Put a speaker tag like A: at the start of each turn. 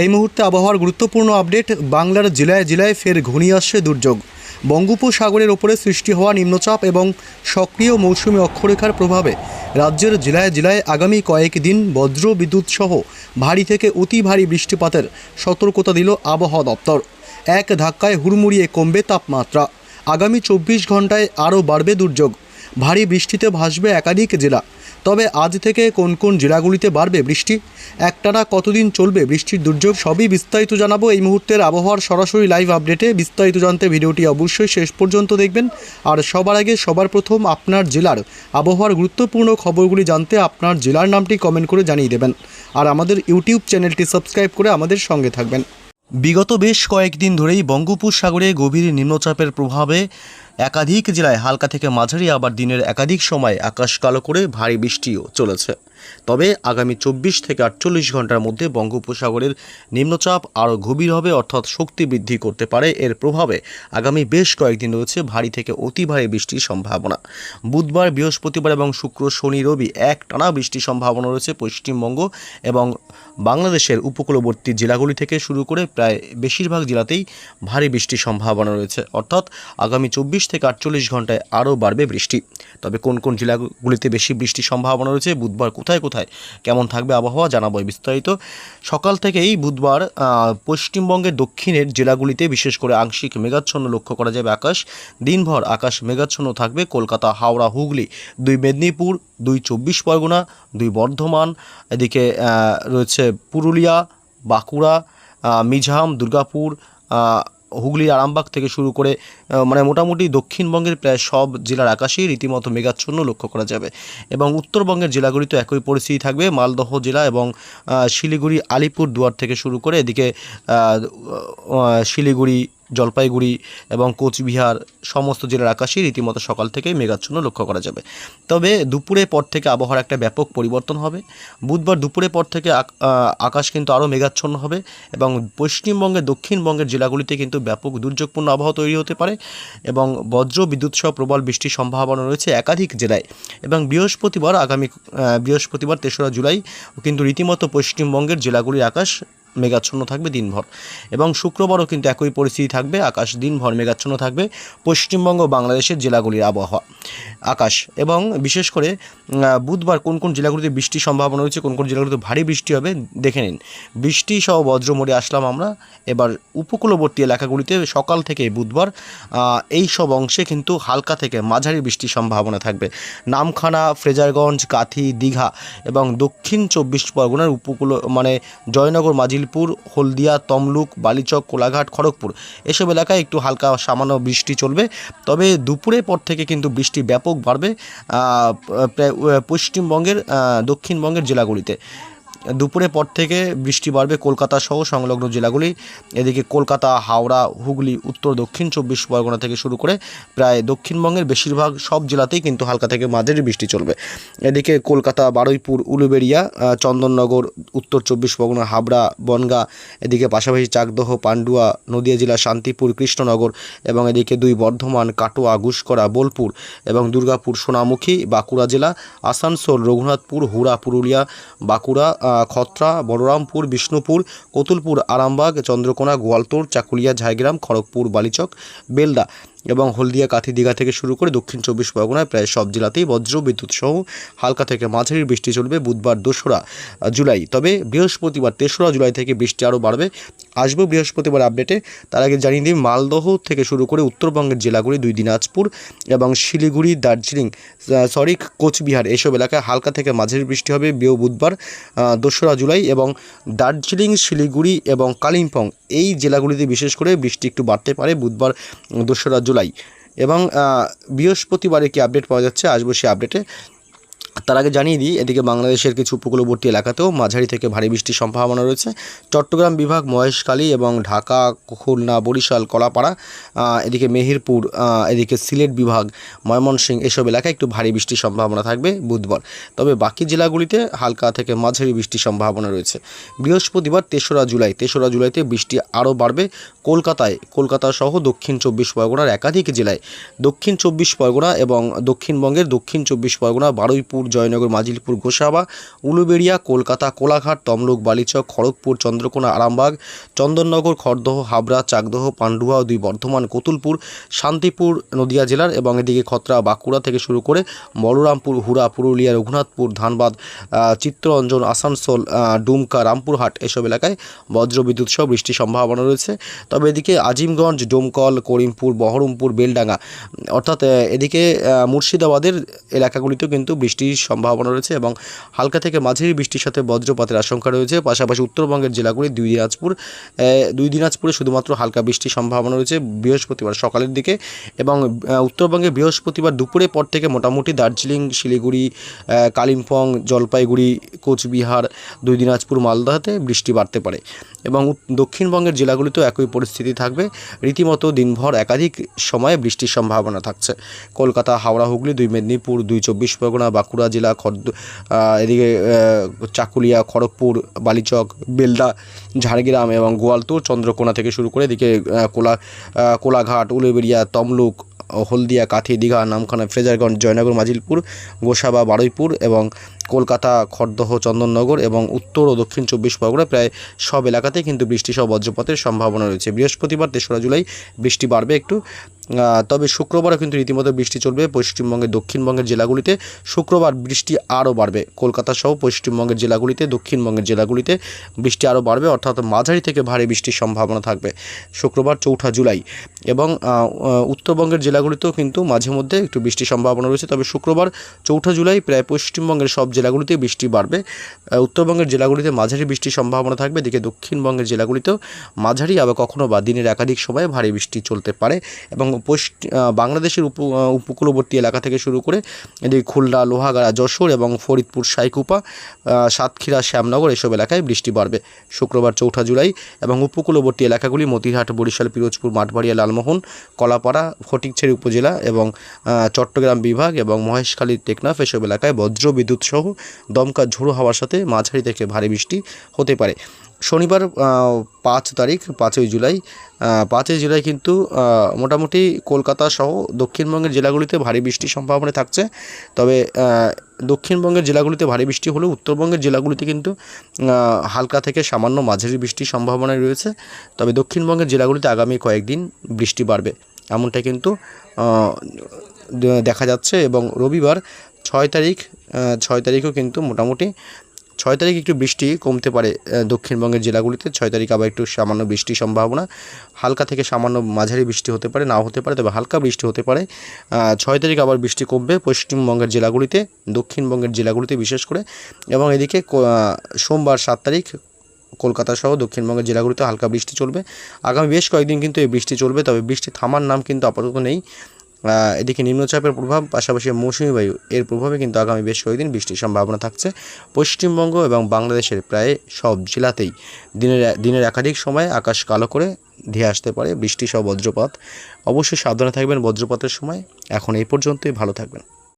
A: এই মুহূর্তে আবহাওয়ার গুরুত্বপূর্ণ আপডেট, বাংলার জেলায় জেলায় ফের ঘনিয়ে আসছে দুর্যোগ। বঙ্গোপসাগরের ওপরে সৃষ্টি হওয়া নিম্নচাপ এবং সক্রিয় মৌসুমী অক্ষরেখার প্রভাবে রাজ্যের জেলায় জেলায় আগামী কয়েক দিন বজ্র বিদ্যুৎ সহ ভারী থেকে অতি ভারী বৃষ্টিপাতের সতর্কতা দিল আবহাওয়া দপ্তর। এক ধাক্কায় হুড়মুড়িয়ে কমবে তাপমাত্রা। আগামী চব্বিশ ঘন্টায় আরও বাড়বে দুর্যোগ। ভারী বৃষ্টিতে ভাসবে একাধিক জেলা। তবে আজ থেকে কোন কোন জেলাগুলিতে বাড়বে বৃষ্টি? একটানা কতদিন চলবে বৃষ্টির দুর্যোগ? সবই বিস্তারিত জানাব এই মুহূর্তের আবহাওয়ার সরাসরি লাইভ আপডেটে। বিস্তারিত জানতে ভিডিওটি অবশ্যই শেষ পর্যন্ত দেখবেন। আর সবার আগে, সবার প্রথম আপনার জেলার আবহাওয়ার গুরুত্বপূর্ণ খবরগুলি জানতে আপনার জেলার নামটি কমেন্ট করে জানিয়ে দেবেন। আর আমাদের ইউটিউব চ্যানেলটি সাবস্ক্রাইব করে আমাদের সঙ্গে থাকবেন। বিগত বেশ কয়েকদিন ধরেই বঙ্গোপসাগরে গভীর নিম্নচাপের প্রভাবে একাধিক জেলায় হালকা থেকে মাঝারি আবার দিনের একাধিক সময় আকাশ কালো করে ভারী বৃষ্টিও চলেছে। তবে আগামী চব্বিশ থেকে আটচল্লিশ ঘণ্টার মধ্যে বঙ্গোপসাগরের নিম্নচাপ আরও গভীর হবে, অর্থাৎ শক্তি বৃদ্ধি করতে পারে। এর প্রভাবে আগামী বেশ কয়েকদিন রয়েছে ভারী থেকে অতি ভারী বৃষ্টির সম্ভাবনা। বুধবার, বৃহস্পতিবার এবং শুক্র, শনি, রবি এক টানা বৃষ্টির সম্ভাবনা রয়েছে পশ্চিমবঙ্গ এবং বাংলাদেশের উপকূলবর্তী জেলাগুলি থেকে শুরু করে প্রায় বেশিরভাগ জেলাতেই ভারী বৃষ্টির সম্ভাবনা রয়েছে, অর্থাৎ আগামী চব্বিশ থেকে আটচল্লিশ ঘন্টায় আরও বাড়বে বৃষ্টি। তবে কোন কোন জেলাগুলিতে বেশি বৃষ্টির সম্ভাবনা রয়েছে, বুধবার কোথায় কোথায় কোথায়, কেমন থাকবে আবহাওয়া জানাব বিস্তারিত। সকাল থেকেই বুধবার পশ্চিমবঙ্গের দক্ষিণের জেলাগুলিতে বিশেষ করে আংশিক মেঘাচ্ছন্ন লক্ষ্য করা যাবে আকাশ। দিনভর আকাশ মেঘাচ্ছন্ন থাকবে, কলকাতা, হাওড়া, হুগলি। দুই মেদিনীপুর, দুই চব্বিশ পরগনা, দুই বর্ধমান, এদিকে রয়েছে পুরুলিয়া, বাঁকুড়া মিঝাম দুর্গাপুর হুগলির আরামবাগ থেকে শুরু করে মানে মোটামুটি দক্ষিণবঙ্গের প্রায় সব জেলার আকাশেই রীতিমতো মেঘাচ্ছন্ন লক্ষ্য করা যাবে। এবং উত্তরবঙ্গের জেলাগুলিতে একই পরিস্থিতি থাকবে। মালদহ জেলা এবং শিলিগুড়ি আলিপুর দুয়ার থেকে শুরু করে এদিকে শিলিগুড়ি জলপাইগুড়ি এবং কোচবিহার সমস্ত জেলার আকাশেই রীতিমতো সকাল থেকেই মেঘাচ্ছন্ন লক্ষ্য করা যাবে। তবে দুপুরের পর থেকে আবহাওয়ার একটা ব্যাপক পরিবর্তন হবে। বুধবার দুপুরের পর থেকে আকাশ কিন্তু আরও মেঘাচ্ছন্ন হবে এবং পশ্চিমবঙ্গের দক্ষিণবঙ্গের জেলাগুলিতে কিন্তু ব্যাপক দুর্যোগপূর্ণ আবহাওয়া তৈরি হতে পারে এবং বজ্র, বিদ্যুৎ সহ প্রবল বৃষ্টির সম্ভাবনা রয়েছে একাধিক জেলায় এবং বৃহস্পতিবার আগামী বৃহস্পতিবার, তেসরা জুলাই কিন্তু রীতিমতো পশ্চিমবঙ্গের জেলাগুলির আকাশ মেঘাচ্ছন্ন থাকবে দিনভর। এবং শুক্রবারও কিন্তু একই পরিস্থিতি থাকবে। আকাশ দিনভর মেঘাচ্ছন্ন থাকবে। পশ্চিমবঙ্গ বাংলাদেশের জেলাগুলির আবহাওয়া। আকাশ এবং বিশেষ করে বুধবার কোন কোন জেলাগুলিতে বৃষ্টির সম্ভাবনা রয়েছে, কোন কোন জেলাগুলিতে ভারী বৃষ্টি হবে, দেখে নিন। বৃষ্টি সহ বজ্র মোড়ে আসলাম আমরা। এবার উপকূলবর্তী এলাকাগুলিতে সকাল থেকে বুধবার এই সব অংশে কিন্তু হালকা থেকে মাঝারি বৃষ্টির সম্ভাবনা থাকবে। নামখানা, ফ্রেজারগঞ্জ, কাথি, দীঘা এবং দক্ষিণ চব্বিশ পরগনার উপকূল মানে জয়নগর মাজিলপুর হলদিয়া, তমলুক, বালিচক, কোলাঘাট, খড়গপুর। এসব এলাকায় একটু হালকা সামান্য বৃষ্টি চলবে। তবে দুপুরের পর থেকে কিন্তু বৃষ্টি ব্যাপক বাড়বে পশ্চিমবঙ্গের দক্ষিণবঙ্গের জেলাগুলিতে। দুপুরের পর থেকে বৃষ্টি বাড়বে কলকাতা সহ সংলগ্ন জেলাগুলি। এদিকে কলকাতা, হাওড়া, হুগলি, উত্তর, দক্ষিণ, চব্বিশ পরগনা থেকে শুরু করে প্রায় দক্ষিণবঙ্গের বেশিরভাগ সব জেলাতেই কিন্তু হালকা থেকে মাঝারি বৃষ্টি চলবে। এদিকে কলকাতা, বারুইপুর, উলুবেড়িয়া চন্দননগর, উত্তর, চব্বিশ পরগনা, হাবড়া, বনগাঁ, এদিকে পাশাপাশি চাকদহ, পান্ডুয়া, নদিয়া জেলা, শান্তিপুর, কৃষ্ণনগর এবং এদিকে দুই বর্ধমান, কাটোয়া গুসকরা বোলপুর এবং দুর্গাপুর, সোনামুখী, বাঁকুড়া জেলা, আসানসোল, রঘুনাথপুর, হুড়া, পুরুলিয়া, বাঁকুড়া খত্রা বলরামপুর বিষ্ণুপুর কতুলপুর আরামবাগ চন্দ্রকোনা গোয়ালতোড় চাকুলিয়া ঝাড়গ্রাম খড়গপুর বালিচক বেলদা। এবং হলদিয়া কাথি দীঘা থেকে শুরু করে দক্ষিণ চব্বিশ পরগনায় প্রায় সব জেলাতেই বজ্র, বিদ্যুৎ সহ হালকা থেকে মাঝারি বৃষ্টি চলবে বুধবার দোসরা জুলাই। তবে বৃহস্পতিবার তেসরা জুলাই থেকে বৃষ্টি আরও বাড়বে। আসব বৃহস্পতিবার আপডেটে। তার আগে জানিয়ে দিই, মালদহ থেকে শুরু করে উত্তরবঙ্গের জেলাগুলি, দুই দিনাজপুর এবং শিলিগুড়ি, দার্জিলিং সরি, কোচবিহার এসব এলাকায় হালকা থেকে মাঝারি বৃষ্টি হবে। বিয় বুধবার দোসরা জুলাই এবং দার্জিলিং, শিলিগুড়ি এবং কালিম্পং এই জেলাগুলিতে বিশেষ করে বৃষ্টি একটু বাড়তে পারে। বুধবার দোসরা জুলাই এবং বৃহস্পতিবারে কি আপডেট পাওয়া যাচ্ছে? আসব সেই আপডেটে তার আগে জানিয়ে দিই, এদিকে বাংলাদেশের কিছু উপকূলবর্তী এলাকাতেও মাঝারি থেকে ভারী বৃষ্টির সম্ভাবনা রয়েছে। চট্টগ্রাম বিভাগ, মহেশখালী এবং ঢাকা, খুলনা, বরিশাল, কলাপাড়া এদিকে মেহেরপুর এদিকে সিলেট বিভাগ, ময়মনসিংহ এসব এলাকায় একটু ভারী বৃষ্টির সম্ভাবনা থাকবে বুধবার। তবে বাকি জেলাগুলিতে হালকা থেকে মাঝারি বৃষ্টির সম্ভাবনা রয়েছে। বৃহস্পতিবার তেসরা জুলাই, তেসরা জুলাইতে বৃষ্টি আরও বাড়বে। কলকাতায়, কলকাতা সহ দক্ষিণ চব্বিশ পরগনার একাধিক জেলায় দক্ষিণ চব্বিশ পরগনা এবং দক্ষিণবঙ্গের দক্ষিণ চব্বিশ পরগনা, বারুইপুর জয়নগর, মাজিলপুর, গোসাবা, উলুবেড়িয়া, কলকাতা, কোলাঘাট, তমলুক, বালিচক, খড়গপুর, চন্দ্রকোনা, আরামবাগ, চন্দননগর, খড়দহ, হাবড়া, চাকদহ পান্ডুয়া দুই বর্ধমান, কতুলপুর, শান্তিপুর, নদিয়া জেলার এবং এদিকে খতরা, বাঁকুড়া থেকে শুরু করে বলরামপুর, হুড়া, পুরুলিয়া, রঘুনাথপুর, ধানবাদ চিত্তরঞ্জন, আসানসোল ডুমকা, রামপুরহাট এসব এলাকায় বজ্রবিদ্যুৎ সহ বৃষ্টির সম্ভাবনা রয়েছে। তবে এদিকে আজিমগঞ্জ, ডোমকল, করিমপুর, বহরমপুর, বেলডাঙ্গা, অর্থাৎ, এদিকে মুর্শিদাবাদের এলাকাগুলিতেও কিন্তু বৃষ্টির সম্ভাবনা রয়েছে এবং হালকা থেকে মাঝারি বৃষ্টির সাথে বজ্রপাতের আশঙ্কা রয়েছে। পাশাপাশি উত্তরবঙ্গের জেলাগুলি দুই দিনাজপুর দুই দিনাজপুরে শুধুমাত্র হালকা বৃষ্টির সম্ভাবনা রয়েছে বৃহস্পতিবার সকালের দিকে এবং উত্তরবঙ্গে বৃহস্পতিবার দুপুরের পর থেকে মোটামুটি দার্জিলিং, শিলিগুড়ি কালিম্পং, জলপাইগুড়ি, কোচবিহার, দুই দিনাজপুর, মালদাতে বৃষ্টি বাড়তে পারে এবং দক্ষিণবঙ্গের জেলাগুলিতেও একই পরিস্থিতি থাকবে। রীতিমতো দিনভর একাধিক সময়ে বৃষ্টির সম্ভাবনা থাকছে। কলকাতা, হাওড়া, হুগলি, দুই মেদিনীপুর, দুই চব্বিশ পরগনা, বাঁকুড়া জেলা খর্দ এদিকে চাকুলিয়া, খড়গপুর, বালিচক, বেলদা, ঝাড়গ্রাম এবং গোয়ালতুর চন্দ্রকোনা থেকে শুরু করে এদিকে কোলা কোলাঘাট, উলুবেড়িয়া, তমলুক, হলদিয়া, কাথি, দীঘা, নামখানা, ফ্রেজারগঞ্জ, জয়নগর, মাজিলপুর, গোসাবা, বারুইপুর এবং কলকাতা খড়দহ চন্দননগর এবং উত্তর ও দক্ষিণ চব্বিশ পরগনা প্রায় সব এলাকাতেই কিন্তু বৃষ্টি সহ বজ্রপাতের সম্ভাবনা রয়েছে। বৃহস্পতিবার তেসরা জুলাই বৃষ্টি বাড়বে একটু। তবে শুক্রবারও কিন্তু রীতিমতো বৃষ্টি চলবে পশ্চিমবঙ্গের দক্ষিণবঙ্গের জেলাগুলিতে। শুক্রবার বৃষ্টি আরও বাড়বে। কলকাতা সহ পশ্চিমবঙ্গের জেলাগুলিতে, দক্ষিণবঙ্গের জেলাগুলিতে বৃষ্টি আরও বাড়বে, অর্থাৎ মাঝারি থেকে ভারী বৃষ্টির সম্ভাবনা থাকবে শুক্রবার চৌঠা জুলাই। এবং উত্তরবঙ্গের জেলাগুলিতেও কিন্তু মাঝে মধ্যে একটু বৃষ্টির সম্ভাবনা রয়েছে। তবে শুক্রবার চৌঠা জুলাই প্রায় পশ্চিমবঙ্গের সব জেলাগুলিতে বৃষ্টি বাড়বে। উত্তরবঙ্গের জেলাগুলিতে মাঝারি বৃষ্টির সম্ভাবনা থাকবে। এদিকে দক্ষিণবঙ্গের জেলাগুলিতেও মাঝারি আবার কখনো বা দিনের একাধিক সময়ে ভারী বৃষ্টি চলতে পারে এবং বাংলাদেশের উপ উপকূলবর্তী এলাকা থেকে শুরু করে এদিকে খুলনা, লোহাগাড়া, যশোর এবং ফরিদপুর, সাইকুপা সাতক্ষীরা, শ্যামনগর এসব এলাকায় বৃষ্টি বাড়বে। শুক্রবার চৌঠা জুলাই এবং উপকূলবর্তী এলাকাগুলি মতিহাট, বরিশাল, পিরোজপুর, মাঠবাড়িয়া, লালমোহন, কলাপাড়া, ফটিকছড়ি উপজেলা এবং চট্টগ্রাম বিভাগ এবং মহেশখালী, টেকনাফ এসব এলাকায় বজ্র বিদ্যুৎ সহ দমকা ঝোড়ো হওয়ার সাথে মাঝারি থেকে ভারী বৃষ্টি হতে পারে। শনিবার পাঁচ তারিখ, পাঁচই জুলাই পাঁচই জুলাই কিন্তু মোটামুটি কলকাতা সহ দক্ষিণবঙ্গের জেলাগুলিতে ভারী বৃষ্টির সম্ভাবনা থাকছে। তবে দক্ষিণবঙ্গের জেলাগুলিতে ভারী বৃষ্টি হলেও উত্তরবঙ্গের জেলাগুলিতে কিন্তু হালকা থেকে সামান্য মাঝারি বৃষ্টির সম্ভাবনা রয়েছে। তবে দক্ষিণবঙ্গের জেলাগুলিতে আগামী কয়েকদিন বৃষ্টি বাড়বে। এমনটা কিন্তু দেখা যাচ্ছে এবং রবিবার ছয় তারিখ ছয় তারিখও কিন্তু মোটামুটি, ছয় তারিখ একটু বৃষ্টি কমতে পারে দক্ষিণবঙ্গের জেলাগুলিতে। ছয় তারিখ আবার একটু সামান্য বৃষ্টির সম্ভাবনা। হালকা থেকে সামান্য মাঝারি বৃষ্টি হতে পারে, নাও হতে পারে, তবে হালকা বৃষ্টি হতে পারে। ছয় তারিখ আবার বৃষ্টি কমবে পশ্চিমবঙ্গের জেলাগুলিতে, দক্ষিণবঙ্গের জেলাগুলিতে বিশেষ করে। এবং এদিকে সোমবার সাত তারিখ কলকাতা সহ দক্ষিণবঙ্গের জেলাগুলিতে হালকা বৃষ্টি চলবে। আগামী বেশ কয়েকদিন কিন্তু এই বৃষ্টি চলবে, তবে বৃষ্টি থামার নাম কিন্তু আপাতত নেই। এদিকে নিম্নচাপের প্রভাব, পাশাপাশি মৌসুমী বায়ু এর প্রভাবে কিন্তু আগামী বেশ কয়েকদিন বৃষ্টির সম্ভাবনা থাকছে। পশ্চিমবঙ্গ এবং বাংলাদেশের প্রায় সব জেলাতেই দিনের দিনের একাধিক সময় আকাশ কালো করে ধেয়ে আসতে পারে বৃষ্টি সহ বজ্রপাত। অবশ্যই সাবধানে থাকবেন বজ্রপাতের সময়। এখন এই পর্যন্তই, ভালো থাকবেন।